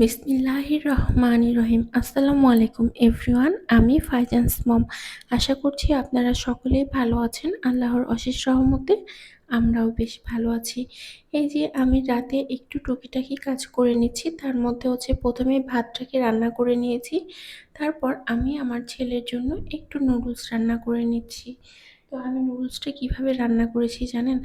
বিসমিল্লাহির রহমানির রহিম আসসালামু আলাইকুম এভরিওয়ান, আমি ফাইজান্স মম আশা করছি আপনারা সকলেই ভালো আছেন। আল্লাহর অশেষ রহমতে আমরাও বেশ ভালো আছি। এই যে আমি রাতে একটু টুকিটাকি কাজ করে নিচ্ছি, তার মধ্যে হচ্ছে প্রথমে ভাতটাকে রান্না করে নিয়েছি। তারপর আমি আমার ছেলের জন্য একটু নুডলস রান্না করে নিচ্ছি। তো আমি নুডলসটা কীভাবে রান্না করেছি জানেন?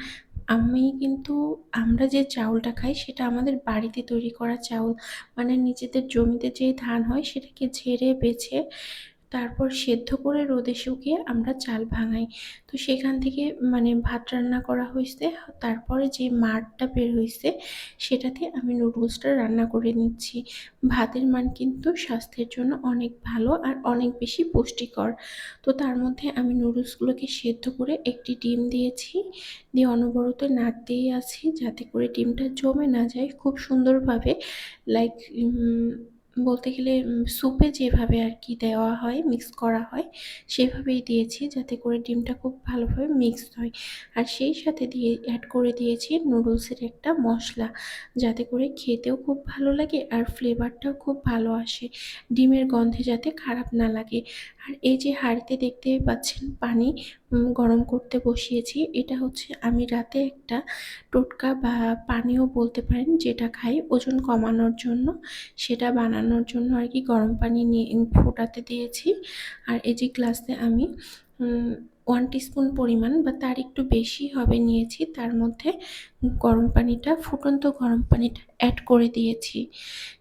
আমি কিন্তু, আমরা যে চাউলটা খাই সেটা আমাদের বাড়িতে তৈরি করা চাউল। মানে নিজেদের জমিতে যেই ধান হয় সেটাকে ঝেড়ে বেছে তারপর সেদ্ধ করে রোদে শুকিয়ে আমরা চাল ভাঙাই। তো সেখান থেকে মানে ভাত রান্না করা হয়েছে তারপরে যে মাড়টা বের হয়েছে সেটাতে আমি নুডলসটা রান্না করে নিচ্ছি। ভাতের মান কিন্তু স্বাস্থ্যের জন্য অনেক ভালো আর অনেক বেশি পুষ্টিকর। তো তার মধ্যে আমি নুডলসগুলোকে সেদ্ধ করে একটি ডিম দিয়েছি। দিয়ে অনবরত নাড়তেই আছি যাতে করে ডিমটা জমে না যায় খুব সুন্দরভাবে। লাইক বলতে গেলে স্যুপে যেভাবে আর কি দেওয়া হয় মিক্স করা হয়, সেভাবেই দিয়েছি যাতে করে ডিমটা খুব ভালোভাবে মিক্সড হয়। আর সেই সাথে দিয়ে অ্যাড করে দিয়েছি নুডলসের একটা মশলা যাতে করে খেতেও খুব ভালো লাগে আর ফ্লেভারটাও খুব ভালো আসে। ডিমের গন্ধে যাতে খারাপ না লাগে। আর এই যে হাঁড়িতে দেখতে পাচ্ছেন পানি গরম করতে বসিয়েছি, এটা হচ্ছে আমি রাতে একটা টোটকা বা পানীয় বলতে পারেন যেটা খাই ওজন কমানোর জন্য, সেটা বানানোর জন্য আর কি গরম পানি নিয়ে ফোটাতে দিয়েছি। আর এই যে গ্লাসে আমি ওয়ান টিস্পুন পরিমাণ বা তার একটু বেশি হবে নিয়েছি, তার মধ্যে গরম পানিটা, ফুটন্ত গরম পানিটা অ্যাড করে দিয়েছি।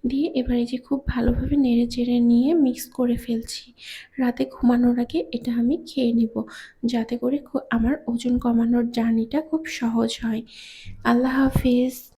দিয়ে এবারে যে খুব ভালোভাবে নেড়ে চেড়ে নিয়ে মিক্স করে ফেলছি। রাতে ঘুমানোর আগে এটা আমি খেয়ে নিব, যাতে করে আমার ওজন কমানোর জার্নিটা খুব সহজ হয়। আল্লাহ হাফিজ।